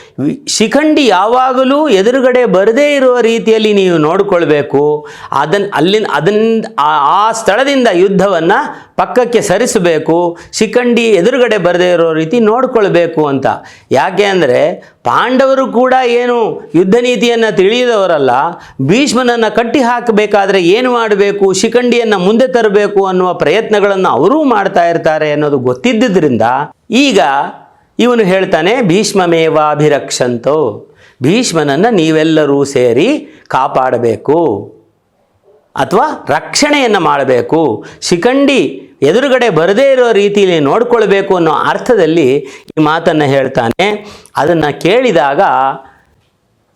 ಶಿಖಂಡಿ ಯಾವಾಗಲೂ ಎದುರುಗಡೆ ಬರದೇ ಇರುವ ರೀತಿಯಲ್ಲಿ ನೀವು ನೋಡಿಕೊಳ್ಬೇಕು. ಅದನ್ನು ಅಲ್ಲಿನ ಅದನ್ನ ಆ- ಆ ಸ್ಥಳದಿಂದ ಯುದ್ಧವನ್ನು ಪಕ್ಕಕ್ಕೆ ಸರಿಸಬೇಕು. ಶಿಖಂಡಿ ಎದುರುಗಡೆ ಬರದೇ ಇರೋ ರೀತಿ ನೋಡಿಕೊಳ್ಬೇಕು ಅಂತ. ಯಾಕೆ ಅಂದರೆ, ಪಾಂಡವರು ಕೂಡ ಏನು ಯುದ್ಧ ನೀತಿಯನ್ನು ತಿಳಿಯದವರಲ್ಲ, ಭೀಷ್ಮನನ್ನು ಕಟ್ಟಿ ಹಾಕಬೇಕಾದರೆ ಏನು ಮಾಡಬೇಕು? ಶಿಖಂಡಿಯನ್ನು ಮುಂದೆ ತರಬೇಕು ಅನ್ನುವ ಪ್ರಯತ್ನಗಳನ್ನು ಅವರೂ ಮಾಡ್ತಾ ಇರ್ತಾರೆ ಅನ್ನೋದು ಗೊತ್ತಿದ್ದರಿಂದ ಈಗ ಇವನು ಹೇಳ್ತಾನೆ, ಭೀಷ್ಮಮೇವಾಭಿರಕ್ಷಂತೋ, ಭೀಷ್ಮನನ್ನು ನೀವೆಲ್ಲರೂ ಸೇರಿ ಕಾಪಾಡಬೇಕು ಅಥವಾ ರಕ್ಷಣೆಯನ್ನು ಮಾಡಬೇಕು. ಶಿಖಂಡಿ ಎದುರುಗಡೆ ಬರದೇ ಇರೋ ರೀತಿಯಲ್ಲಿ ನೋಡ್ಕೊಳ್ಬೇಕು ಅನ್ನೋ ಅರ್ಥದಲ್ಲಿ ಈ ಮಾತನ್ನು ಹೇಳ್ತಾನೆ. ಅದನ್ನು ಕೇಳಿದಾಗ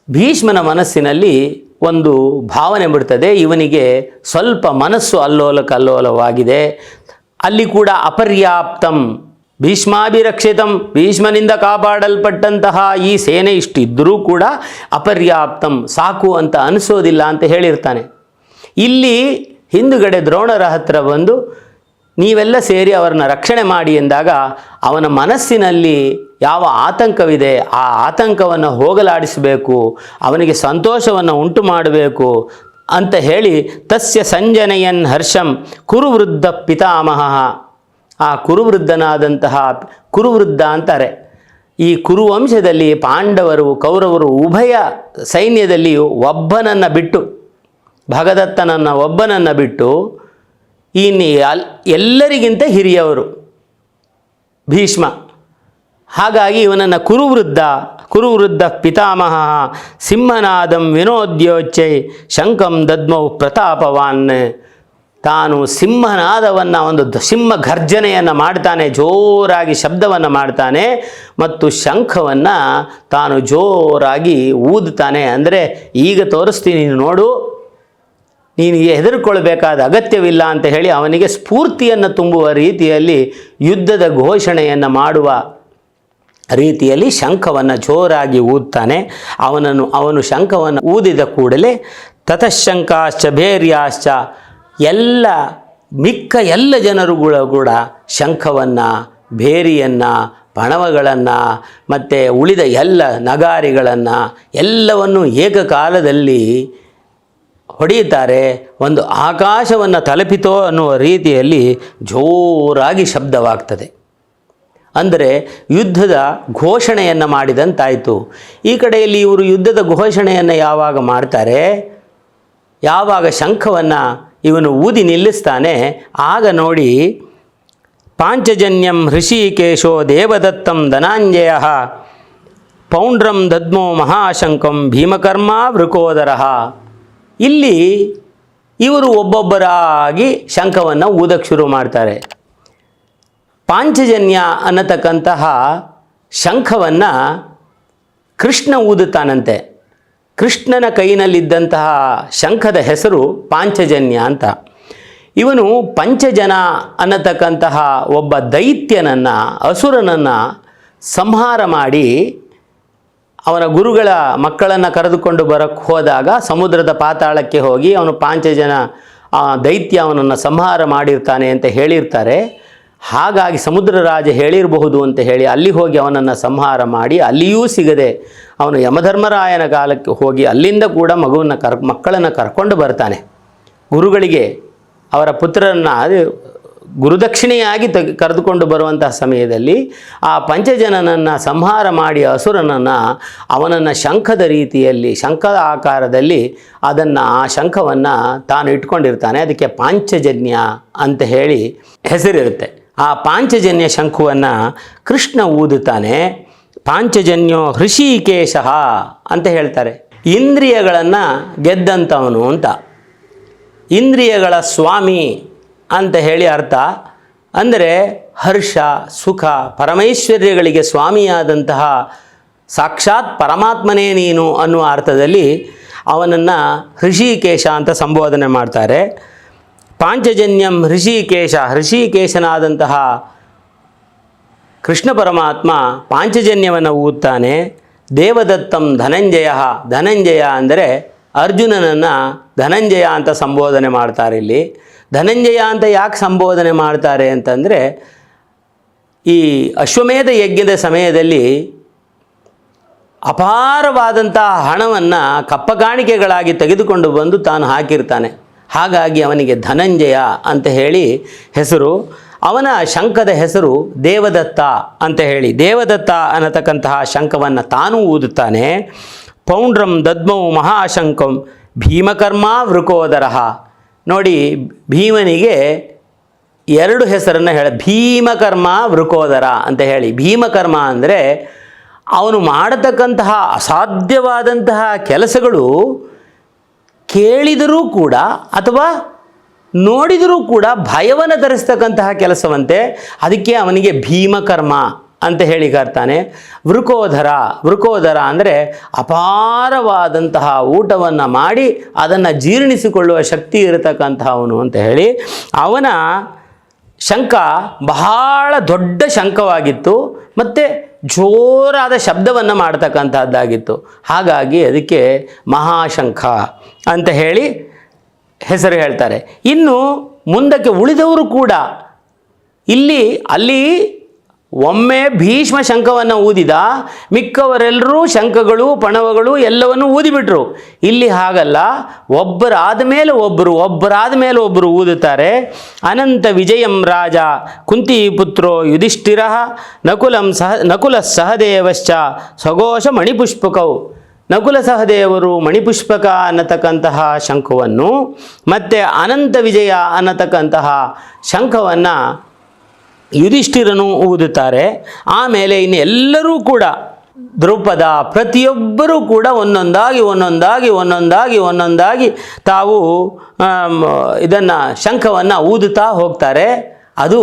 ಭೀಷ್ಮನ ಮನಸ್ಸಿನಲ್ಲಿ ಒಂದು ಭಾವನೆ ಬಿಡ್ತದೆ ಇವನಿಗೆ ಸ್ವಲ್ಪ ಮನಸ್ಸು ಅಲ್ಲೋಲ ಕಲ್ಲೋಲವಾಗಿದೆ ಅಲ್ಲಿ ಕೂಡ ಅಪರ್ಯಾಪ್ತಂ. ಭೀಷ್ಮಾಭಿರಕ್ಷಿತಂ. ಭೀಷ್ಮನಿಂದ ಕಾಪಾಡಲ್ಪಟ್ಟಂತಹ ಈ ಸೇನೆ ಇಷ್ಟಿದ್ದರೂ ಕೂಡ ಅಪರ್ಯಾಪ್ತಂ. ಸಾಕು ಅಂತ ಅನಿಸೋದಿಲ್ಲ ಅಂತ ಹೇಳಿರ್ತಾನೆ. ಇಲ್ಲಿ ಹಿಂದುಗಡೆ ದ್ರೋಣರ ಹತ್ರ ಬಂದು ನೀವೆಲ್ಲ ಸೇರಿ ಅವರನ್ನ ರಕ್ಷಣೆ ಮಾಡಿ ಎಂದಾಗ ಅವನ ಮನಸ್ಸಿನಲ್ಲಿ ಯಾವ ಆತಂಕವಿದೆ, ಆ ಆತಂಕವನ್ನು ಹೋಗಲಾಡಿಸಬೇಕು, ಅವನಿಗೆ ಸಂತೋಷವನ್ನು ಉಂಟು ಮಾಡಬೇಕು ಅಂತ ಹೇಳಿ ತಸ್ಯ ಸಂಜನಯನ್ ಹರ್ಷಂ ಕುರುವೃದ್ಧ ಪಿತಾಮಹ. ಆ ಕುರುವೃದ್ಧನಾದಂತಹ ಕುರುವೃದ್ಧ ಅಂತಾರೆ. ಈ ಕುರುವಂಶದಲ್ಲಿ ಪಾಂಡವರು, ಕೌರವರು ಉಭಯ ಸೈನ್ಯದಲ್ಲಿಯೂ ಒಬ್ಬನನ್ನು ಬಿಟ್ಟು, ಭಗದತ್ತನನ್ನು ಒಬ್ಬನನ್ನು ಬಿಟ್ಟು ಅಲ್ ಎಲ್ಲರಿಗಿಂತ ಹಿರಿಯವರು. ಭೀಷ್ಮ. ಹಾಗಾಗಿ ಇವನನ್ನು ಕುರುವೃದ್ಧ ಕುರುವೃದ್ಧ ಪಿತಾಮಹ ಸಿಂಹನಾದಂ ವಿನೋದ್ಯೋಚ್ಚೈ ಶಂಕಂ ದದ್ಮೌ ಪ್ರತಾಪವಾನ್. ತಾನು ಸಿಂಹನಾದವನ್ನು ಒಂದು ಸಿಂಹ ಗರ್ಜನೆಯನ್ನು ಮಾಡ್ತಾನೆ, ಜೋರಾಗಿ ಶಬ್ದವನ್ನು ಮಾಡ್ತಾನೆ ಮತ್ತು ಶಂಖವನ್ನು ತಾನು ಜೋರಾಗಿ ಊದುತ್ತಾನೆ ಅಂದರೆ ಈಗ ತೋರಿಸ್ತೀನಿ ನೋಡು. ನೀನು ಹೆದರ್ಕೊಳ್ಬೇಕಾದ ಅಗತ್ಯವಿಲ್ಲ ಅಂತ ಹೇಳಿ ಅವನಿಗೆ ಸ್ಫೂರ್ತಿಯನ್ನು ತುಂಬುವ ರೀತಿಯಲ್ಲಿ ಯುದ್ಧದ ಘೋಷಣೆಯನ್ನು ಮಾಡುವ ರೀತಿಯಲ್ಲಿ ಶಂಖವನ್ನು ಜೋರಾಗಿ ಊದ್ತಾನೆ. ಅವನನ್ನು, ಅವನು ಶಂಖವನ್ನು ಊದಿದ ಕೂಡಲೇ ತತಃಶಂಕಾಶ್ಚ, ಭೇರ್ಯಾಶ್ಚ ಎಲ್ಲ, ಮಿಕ್ಕ ಎಲ್ಲ ಜನರುಗಳು ಕೂಡ ಶಂಖವನ್ನು, ಭೇರಿಯನ್ನು, ಪಣವಗಳನ್ನು ಮತ್ತು ಉಳಿದ ಎಲ್ಲ ನಗಾರಿಗಳನ್ನು ಎಲ್ಲವನ್ನು ಏಕಕಾಲದಲ್ಲಿ ಹೊಡೆಯುತ್ತಾರೆ. ಒಂದು ಆಕಾಶವನ್ನು ತಲುಪಿತೋ ಅನ್ನುವ ರೀತಿಯಲ್ಲಿ ಜೋರಾಗಿ ಶಬ್ದವಾಗ್ತದೆ. ಅಂದರೆ ಯುದ್ಧದ ಘೋಷಣೆಯನ್ನು ಮಾಡಿದಂತಾಯಿತು. ಈ ಕಡೆಯಲ್ಲಿ ಇವರು ಯುದ್ಧದ ಘೋಷಣೆಯನ್ನು ಯಾವಾಗ ಮಾಡ್ತಾರೆ? ಯಾವಾಗ ಶಂಖವನ್ನು ಇವನು ಊದಿ ನಿಲ್ಲಿಸ್ತಾನೆ? ಆಗ ನೋಡಿ, ಪಾಂಚಜನ್ಯಂ ಹೃಷಿಕೇಶೋ ದೇವದತ್ತಂ ಧನಾಂಜಯ, ಪೌಂಡ್ರಂ ದದ್ಮೋ ಮಹಾಶಂಕಂ ಭೀಮಕರ್ಮ ವೃಕೋದರಃ. ಇಲ್ಲಿ ಇವರು ಒಬ್ಬೊಬ್ಬರಾಗಿ ಶಂಖವನ್ನು ಊದಕ್ಕೆ ಶುರು ಮಾಡ್ತಾರೆ. ಪಾಂಚಜನ್ಯ ಅನ್ನತಕ್ಕಂತಹ ಶಂಖವನ್ನು ಕೃಷ್ಣ ಊದುತ್ತಾನಂತೆ. ಕೃಷ್ಣನ ಕೈನಲ್ಲಿದ್ದಂತಹ ಶಂಖದ ಹೆಸರು ಪಾಂಚಜನ್ಯ ಅಂತ. ಇವನು ಪಂಚಜನ ಅನ್ನತಕ್ಕಂತಹ ಒಬ್ಬ ದೈತ್ಯನನ್ನು, ಅಸುರನನ್ನು ಸಂಹಾರ ಮಾಡಿ ಅವನ ಗುರುಗಳ ಮಕ್ಕಳನ್ನು ಕರೆದುಕೊಂಡು ಬರಕ್ಕೆ ಹೋದಾಗ ಸಮುದ್ರದ ಪಾತಾಳಕ್ಕೆ ಹೋಗಿ ಅವನು ಪಾಂಚ ಜನ ದೈತ್ಯ ಅವನನ್ನು ಸಂಹಾರ ಮಾಡಿರ್ತಾನೆ ಅಂತ ಹೇಳಿರ್ತಾರೆ. ಹಾಗಾಗಿ ಸಮುದ್ರ ರಾಜ ಹೇಳಿರಬಹುದು ಅಂತ ಹೇಳಿ ಅಲ್ಲಿ ಹೋಗಿ ಅವನನ್ನು ಸಂಹಾರ ಮಾಡಿ ಅಲ್ಲಿಯೂ ಸಿಗದೆ ಅವನು ಯಮಧರ್ಮರಾಯನ ಕಾಲಕ್ಕೆ ಹೋಗಿ ಅಲ್ಲಿಂದ ಕೂಡ ಮಗುವನ್ನು ಕರ್ ಮಕ್ಕಳನ್ನು ಕರ್ಕೊಂಡು ಬರ್ತಾನೆ. ಗುರುಗಳಿಗೆ ಅವರ ಪುತ್ರರನ್ನು ಅದು ಗುರುದಕ್ಷಿಣೆಯಾಗಿ ತೆಗೆ ಕರೆದುಕೊಂಡು ಬರುವಂತಹ ಸಮಯದಲ್ಲಿ ಆ ಪಂಚಜನನನ್ನು ಸಂಹಾರ ಮಾಡಿ ಅಸುರನನ್ನು ಅವನನ್ನು ಶಂಖದ ರೀತಿಯಲ್ಲಿ ಶಂಖದ ಆಕಾರದಲ್ಲಿ ಅದನ್ನು ಆ ಶಂಖವನ್ನು ತಾನು ಇಟ್ಕೊಂಡಿರ್ತಾನೆ. ಅದಕ್ಕೆ ಪಾಂಚಜನ್ಯ ಅಂತ ಹೇಳಿ ಹೆಸರಿರುತ್ತೆ. ಆ ಪಾಂಚಜನ್ಯ ಶಂಖುವನ್ನು ಕೃಷ್ಣ ಊದುತ್ತಾನೆ. ಪಾಂಚಜನ್ಯೋ ಹೃಷಿಕೇಶ ಅಂತ ಹೇಳ್ತಾರೆ. ಇಂದ್ರಿಯಗಳನ್ನು ಗೆದ್ದಂಥವನು ಅಂತ. ಇಂದ್ರಿಯಗಳ ಸ್ವಾಮಿ ಅಂತ ಹೇಳಿ ಅರ್ಥ. ಅಂದರೆ ಹರ್ಷ, ಸುಖ, ಪರಮೈಶ್ವರ್ಯಗಳಿಗೆ ಸ್ವಾಮಿಯಾದಂತಹ ಸಾಕ್ಷಾತ್ ಪರಮಾತ್ಮನೇ ನೀನು ಅನ್ನುವ ಅರ್ಥದಲ್ಲಿ ಅವನನ್ನು ಹೃಷಿಕೇಶ ಅಂತ ಸಂಬೋಧನೆ ಮಾಡ್ತಾರೆ. ಪಾಂಚಜನ್ಯಂ ಹೃಷಿಕೇಶ, ಹೃಷಿಕೇಶನಾದಂತಹ ಕೃಷ್ಣ ಪರಮಾತ್ಮ ಪಾಂಚಜನ್ಯವನ್ನು ಊದ್ತಾನೆ. ದೇವದತ್ತಂ ಧನಂಜಯ ಧನಂಜಯ ಅಂದರೆ ಅರ್ಜುನನನ್ನು ಧನಂಜಯ ಅಂತ ಸಂಬೋಧನೆ ಮಾಡ್ತಾರೆ ಇಲ್ಲಿ. ಧನಂಜಯ ಅಂತ ಯಾಕೆ ಸಂಬೋಧನೆ ಮಾಡ್ತಾರೆ ಅಂತಂದರೆ, ಈ ಅಶ್ವಮೇಧ ಯಜ್ಞದ ಸಮಯದಲ್ಲಿ ಅಪಾರವಾದಂತಹ ಹಣವನ್ನು ಕಪ್ಪಗಾಣಿಕೆಗಳಾಗಿ ತೆಗೆದುಕೊಂಡು ಬಂದು ತಾನು ಹಾಕಿರ್ತಾನೆ. ಹಾಗಾಗಿ ಅವನಿಗೆ ಧನಂಜಯ ಅಂತ ಹೇಳಿ ಹೆಸರು, ಅವನ ಶಂಖದ ಹೆಸರು ದೇವದತ್ತ ಅಂತ ಹೇಳಿ. ದೇವದತ್ತ ಅನ್ನತಕ್ಕಂತಹ ಶಂಖವನ್ನು ತಾನೂ ಊದುತ್ತಾನೆ. ಪೌಂಡ್ರಂ ದದ್ಮೌ ಮಹಾಶಂಕಂ ಭೀಮಕರ್ಮ ವೃಕೋದರಃ ನೋಡಿ, ಭೀಮನಿಗೆ ಎರಡು ಹೆಸರನ್ನು ಹೇಳ, ಭೀಮಕರ್ಮ ವೃಕೋದರ ಅಂತ ಹೇಳಿ. ಭೀಮಕರ್ಮ ಅಂದರೆ ಅವನು ಮಾಡತಕ್ಕಂತಹ ಅಸಾಧ್ಯವಾದಂತಹ ಕೆಲಸಗಳು ಕೇಳಿದರೂ ಕೂಡ ಅಥವಾ ನೋಡಿದರೂ ಕೂಡ ಭಯವನ್ನು ತರಿಸ್ತಕ್ಕಂತಹ ಕೆಲಸವಂತೆ. ಅದಕ್ಕೆ ಅವನಿಗೆ ಭೀಮಕರ್ಮ. ಅಂತ ಹೇಳಿ ಕರ್ತಾನೆ ವೃಕೋಧರ ವೃಕೋಧರ ಅಂದರೆ ಅಪಾರವಾದಂತಹ ಊಟವನ್ನು ಮಾಡಿ ಅದನ್ನು ಜೀರ್ಣಿಸಿಕೊಳ್ಳುವ ಶಕ್ತಿ ಇರತಕ್ಕಂತಹವನು ಅಂತ ಹೇಳಿ ಅವನ ಶಂಖ ಬಹಳ ದೊಡ್ಡ ಶಂಖವಾಗಿತ್ತು ಮತ್ತು ಜೋರಾದ ಶಬ್ದವನ್ನು ಮಾಡ್ತಕ್ಕಂಥದ್ದಾಗಿತ್ತು ಹಾಗಾಗಿ ಅದಕ್ಕೆ ಮಹಾಶಂಖ ಅಂತ ಹೇಳಿ ಹೆಸರು ಹೇಳ್ತಾರೆ. ಇನ್ನು ಮುಂದಕ್ಕೆ ಉಳಿದವರು ಕೂಡ ಇಲ್ಲಿ ಅಲ್ಲಿ ಒಮ್ಮೆ ಭೀಷ್ಮ ಶಂಖವನ್ನು ಊದಿದ ಮಿಕ್ಕವರೆಲ್ಲರೂ ಶಂಖಗಳು, ಪಣವಗಳು ಎಲ್ಲವನ್ನು ಊದಿಬಿಟ್ರು. ಇಲ್ಲಿ ಹಾಗಲ್ಲ, ಒಬ್ಬರಾದ ಮೇಲೆ ಒಬ್ಬರು ಒಬ್ಬರಾದ ಮೇಲೆ ಒಬ್ಬರು ಊದುತ್ತಾರೆ. ಅನಂತ ವಿಜಯಂ ರಾಜ ಕುಂತಿ ಪುತ್ರೋ ಯುಧಿಷ್ಠಿರ ನಕುಲಂ ಸಹ, ನಕುಲ ಸಹದೇವಶ್ಚ ಸಘೋಷ ಮಣಿಪುಷ್ಪಕವು ನಕುಲ ಸಹದೇವರು ಮಣಿಪುಷ್ಪಕ ಅನ್ನತಕ್ಕಂತಹ ಶಂಖವನ್ನು ಮತ್ತು ಅನಂತ ವಿಜಯ ಅನ್ನತಕ್ಕಂತಹ ಶಂಖವನ್ನು ಯುಧಿಷ್ಠಿರನು ಊದುತ್ತಾರೆ. ಆಮೇಲೆ ಇನ್ನು ಎಲ್ಲರೂ ಕೂಡ ದ್ರೌಪದ, ಪ್ರತಿಯೊಬ್ಬರೂ ಕೂಡ ಒಂದೊಂದಾಗಿ ಒಂದೊಂದಾಗಿ ಒಂದೊಂದಾಗಿ ಒಂದೊಂದಾಗಿ ತಾವು ಇದನ್ನು ಶಂಖವನ್ನು ಊದುತ್ತಾ ಹೋಗ್ತಾರೆ. ಅದು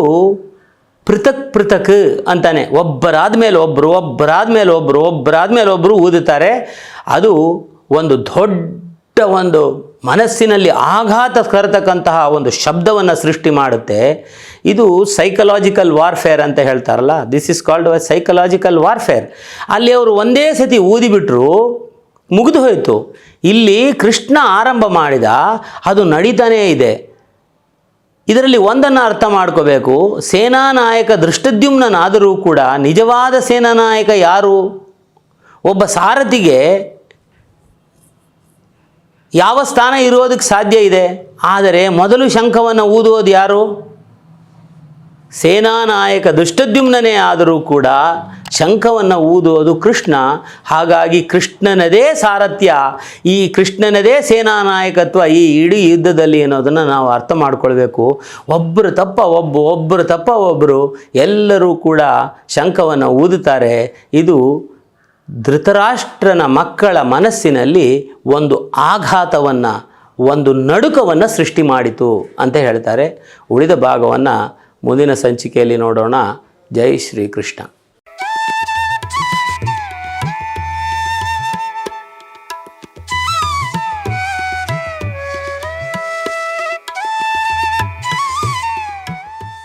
ಪೃಥಕ್ ಪೃಥಕ್ ಅಂತಾನೆ. ಒಬ್ಬರಾದ ಮೇಲೆ ಒಬ್ಬರು ಒಬ್ಬರಾದ ಮೇಲೆ ಒಬ್ಬರು ಒಬ್ಬರಾದ ಮೇಲೆ ಒಬ್ಬರು ಊದುತ್ತಾರೆ. ಅದು ಒಂದು ದೊಡ್ಡ ಒಂದು ಮನಸ್ಸಿನಲ್ಲಿ ಆಘಾತ ಕರತಕ್ಕಂತಹ ಒಂದು ಶಬ್ದವನ್ನು ಸೃಷ್ಟಿ ಮಾಡುತ್ತೆ. ಇದು ಸೈಕಲಾಜಿಕಲ್ ವಾರ್ಫೇರ್ ಅಂತ ಹೇಳ್ತಾರಲ್ಲ? This is called psychological warfare ಅಲ್ಲಿ ಅವರು ಒಂದೇ ಸತಿ ಊದಿಬಿಟ್ರು, ಮುಗಿದು ಹೋಯಿತು. ಇಲ್ಲಿ ಕೃಷ್ಣ ಆರಂಭ ಮಾಡಿದ, ಅದು ನಡೀತಾನೇ ಇದೆ. ಇದರಲ್ಲಿ ಒಂದನ್ನು ಅರ್ಥ ಮಾಡ್ಕೋಬೇಕು. ಸೇನಾನಾಯಕ ದೃಷ್ಟದ್ಯುಮ್ನಾದರೂ ಕೂಡ ನಿಜವಾದ ಸೇನಾನಾಯಕ ಯಾರು? ಒಬ್ಬ ಸಾರಥಿಗೆ ಯಾವ ಸ್ಥಾನ ಇರೋದಕ್ಕೆ ಸಾಧ್ಯ ಇದೆ? ಆದರೆ ಮೊದಲು ಶಂಖವನ್ನು ಊದುವುದು ಯಾರು? ಸೇನಾನಾಯಕ ದುಷ್ಟದ್ಯುಮ್ನೇ ಆದರೂ ಕೂಡ ಶಂಖವನ್ನು ಊದುವುದು ಕೃಷ್ಣ. ಹಾಗಾಗಿ ಕೃಷ್ಣನದೇ ಸಾರಥ್ಯ. ಈ ಕೃಷ್ಣನದೇ ಸೇನಾನಾಯಕತ್ವ ಈ ಇಡೀ ಯುದ್ಧದಲ್ಲಿ ಅನ್ನೋದನ್ನು ನಾವು ಅರ್ಥ ಮಾಡಿಕೊಳ್ಬೇಕು. ಒಬ್ಬರು ತಪ್ಪ ಒಬ್ಬ ಒಬ್ಬರು ತಪ್ಪ ಒಬ್ಬರು ಎಲ್ಲರೂ ಕೂಡ ಶಂಖವನ್ನು ಊದುತ್ತಾರೆ. ಇದು ಧೃತರಾಷ್ಟ್ರನ ಮಕ್ಕಳ ಮನಸ್ಸಿನಲ್ಲಿ ಒಂದು ಆಘಾತವನ್ನು, ಒಂದು ನಡುಕವನ್ನು ಸೃಷ್ಟಿ ಮಾಡಿತು ಅಂತ ಹೇಳ್ತಾರೆ. ಉಳಿದ ಭಾಗವನ್ನು ಮುಂದಿನ ಸಂಚಿಕೆಯಲ್ಲಿ ನೋಡೋಣ. ಜೈ ಶ್ರೀಕೃಷ್ಣ.